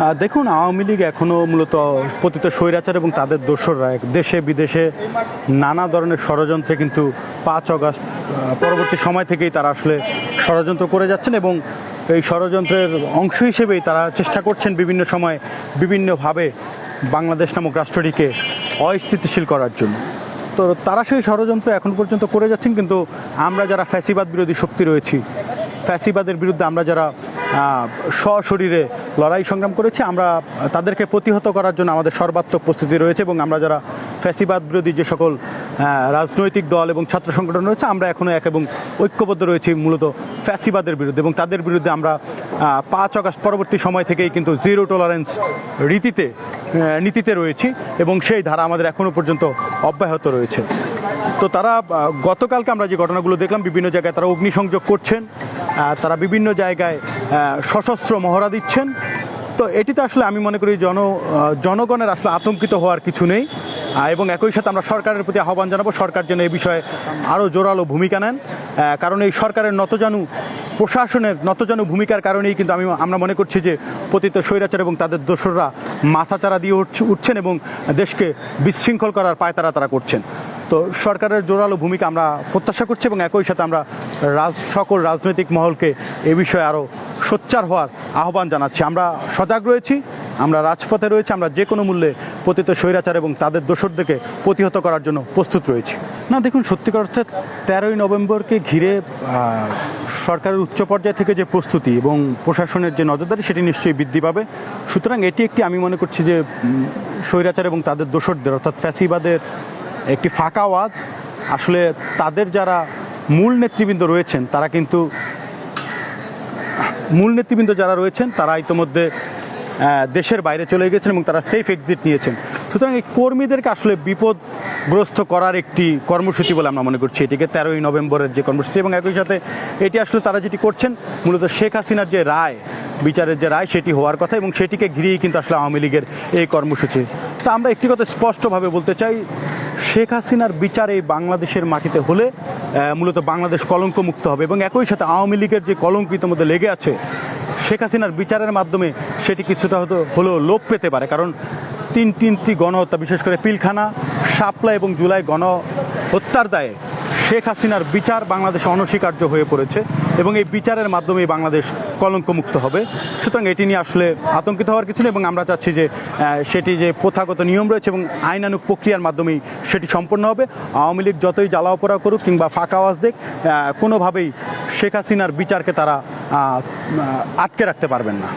দেখুন আওয়ামী লীগ এখনও মূলত পতিত স্বৈরাচার এবং তাদের দোসররা দেশে বিদেশে নানা ধরনের ষড়যন্ত্রে কিন্তু পাঁচ অগাস্ট পরবর্তী সময় থেকেই তারা আসলে ষড়যন্ত্র করে যাচ্ছেন এবং এই ষড়যন্ত্রের অংশ হিসেবেই তারা চেষ্টা করছেন বিভিন্ন সময় বিভিন্নভাবে বাংলাদেশ নামক রাষ্ট্রটিকে অস্থিতিশীল করার জন্য। তো তারা সেই ষড়যন্ত্র এখন পর্যন্ত করে যাচ্ছেন কিন্তু আমরা যারা ফ্যাসিবাদ বিরোধী শক্তি রয়েছি ফ্যাসিবাদের বিরুদ্ধে আমরা যারা আহ, সশরীরে লড়াই সংগ্রাম করেছি। আমরা তাদেরকে প্রতিহত করার জন্য আমাদের সর্বাত্মক প্রস্তুতি রয়েছে এবং আমরা যারা ফ্যাসিবাদ বিরোধী যে সকল রাজনৈতিক দল এবং ছাত্র সংগঠন রয়েছে, আমরা এখনও এক এবং ঐক্যবদ্ধ রয়েছি মূলত ফ্যাসিবাদের বিরুদ্ধে এবং তাদের বিরুদ্ধে আমরা পাঁচ আগস্ট পরবর্তী সময় থেকেই কিন্তু জিরো টলারেন্স রীতিতে নীতিতে রয়েছি এবং সেই ধারা আমাদের এখনও পর্যন্ত অব্যাহত রয়েছে। তো তারা গতকালকে আমরা যে ঘটনাগুলো দেখলাম, বিভিন্ন জায়গায় তারা অগ্নিসংযোগ করছেন তারা বিভিন্ন জায়গায় সশস্ত্র মহড়া দিচ্ছেন। তো এটিতে আসলে আমি মনে করি জন জনগণের আসলে আতঙ্কিত হওয়ার কিছু নেই। এবং একই সাথে আমরা সরকারের প্রতি আহ্বান জানাব, সরকার যেন এই বিষয়ে আরও জোরালো ভূমিকা নেন। কারণ এই সরকারের নতজানু প্রশাসনের নতজানু ভূমিকার কারণেই কিন্তু আমি, আমরা মনে করছি যে পতিত স্বৈরাচার এবং তাদের দোসররা মাথাচাড়া দিয়ে উঠছ- উঠছেন এবং দেশকে বিশৃঙ্খল করার পায়তারা তারা করছেন। তো সরকারের জোরালো ভূমিকা আমরা প্রত্যাশা করছি এবং একই সাথে আমরা রাজ, সকল রাজনৈতিক মহলকে এ বিষয়ে আরও সোচ্চার হওয়ার আহ্বান জানাচ্ছি। আমরা সজাগ রয়েছি, আমরা রাজপথে রয়েছি, আমরা যে কোনো মূল্যে পতিত স্বৈরাচার এবং তাদের দোসরদেরকে প্রতিহত করার জন্য প্রস্তুত রয়েছি। না, দেখুন, সত্যিকার অর্থে তেরোই নভেম্বরকে ঘিরে সরকারের উচ্চ পর্যায় থেকে যে প্রস্তুতি এবং প্রশাসনের যে নজরদারি সেটি নিশ্চয়ই বৃদ্ধি পাবে। সুতরাং এটি একটি, আমি মনে করছি যে স্বৈরাচার এবং তাদের দোসরদের অর্থাৎ ফ্যাসিবাদের একটি ফাঁকা আওয়াজ আসলে তাদের যারা মূল নেতৃবৃন্দ রয়েছেন, তারা কিন্তু, মূল নেতৃবৃন্দ যারা রয়েছেন, তারা ইতোমধ্যে দেশের বাইরে চলে গেছেন এবং তারা সেফ এক্সিট নিয়েছেন। সুতরাং এই কর্মীদেরকে আসলে বিপদগ্রস্ত করার একটি কর্মসূচি বলে আমরা মনে করছি। এটিকে তেরোই নভেম্বরের যে কর্মসূচি এবং একই সাথে এটি আসলে তারা যেটি করছেন, মূলত শেখ হাসিনার যে রায়, বিচারের যে রায়, সেটি হওয়ার কথা এবং সেটিকে ঘিরেই কিন্তু আসলে আওয়ামী লীগের এই কর্মসূচি। তা আমরা একটি কথা স্পষ্টভাবে বলতে চাই শেখ হাসিনার বিচার এই বাংলাদেশের মাটিতে হলে মূলত বাংলাদেশ কলঙ্ক মুক্ত হবে এবং একই সাথে আওয়ামী লীগের যে কলঙ্ক ইতিমধ্যে লেগে আছে, শেখ হাসিনার বিচারের মাধ্যমে সেটি কিছুটা হতো হলেও লোপ পেতে পারে। কারণ তিন তিনটি গণহত্যা, বিশেষ করে পিলখানা, শাপলা এবং জুলাই গণহত্যার দায়ে শেখ হাসিনার বিচার বাংলাদেশে অনস্বীকার্য হয়ে পড়েছে এবং এই বিচারের মাধ্যমেই বাংলাদেশ কলঙ্কমুক্ত হবে। সুতরাং এটি নিয়ে আসলে আতঙ্কিত হওয়ার কিছু নেই এবং আমরা চাচ্ছি যে সেটি যে প্রথাগত নিয়ম রয়েছে এবং আইনানুক প্রক্রিয়ার মাধ্যমেই সেটি সম্পন্ন হবে। আওয়ামী লীগ যতই জ্বালাও পোড়া করুক কিংবা ফাঁকা আওয়াজ দেখ কোনোভাবেই শেখ হাসিনার বিচারকে তারা আটকে রাখতে পারবেন না।